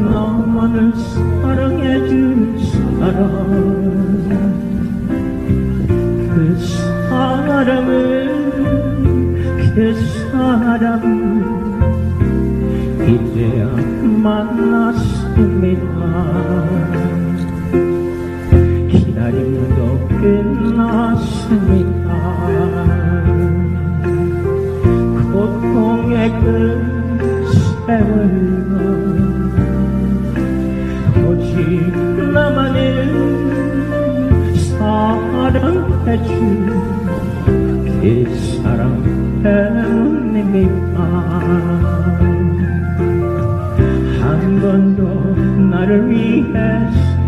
나만을 사랑해준 사람. 그 사람을 그 사람 이제야 만났습니다 나만을 사랑해준 그 사랑 때문입니다 한 번도 나를 위해서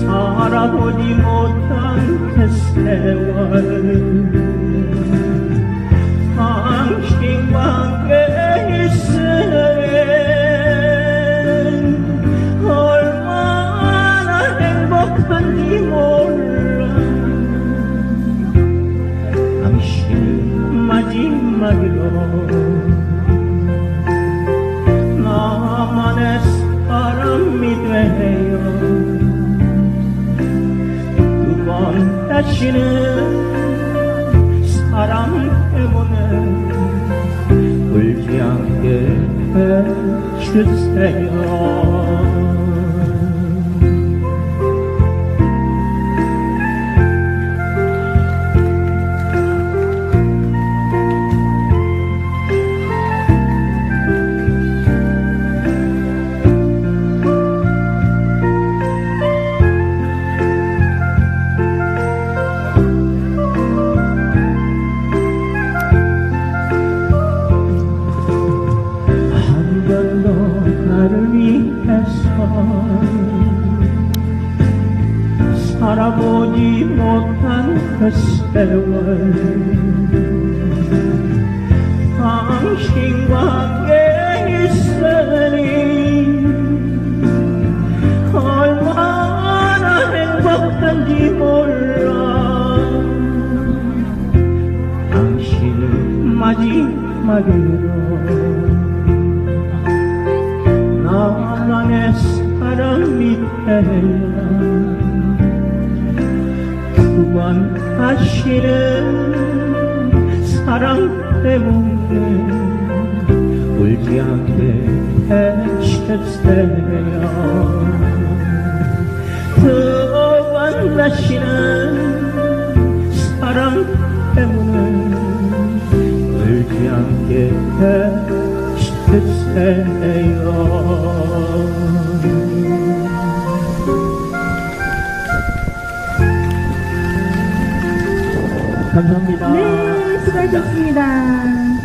살아보지 못한 그 세월 마지막으로 나만의 사람이 되어 두 때문에 울지 않게 해주세요 살아보지 못한 그 세월 당신과 함께 있으니 얼마나 행복한지 몰라. 당신을 마지막으로 나만의 사랑이 되 어 그만 다시는 사랑 때문에 울지 않게 해주세요 그만 다시는 사랑 때문에 울지 않게 해주세요 감사합니다. 네, 수고하셨습니다.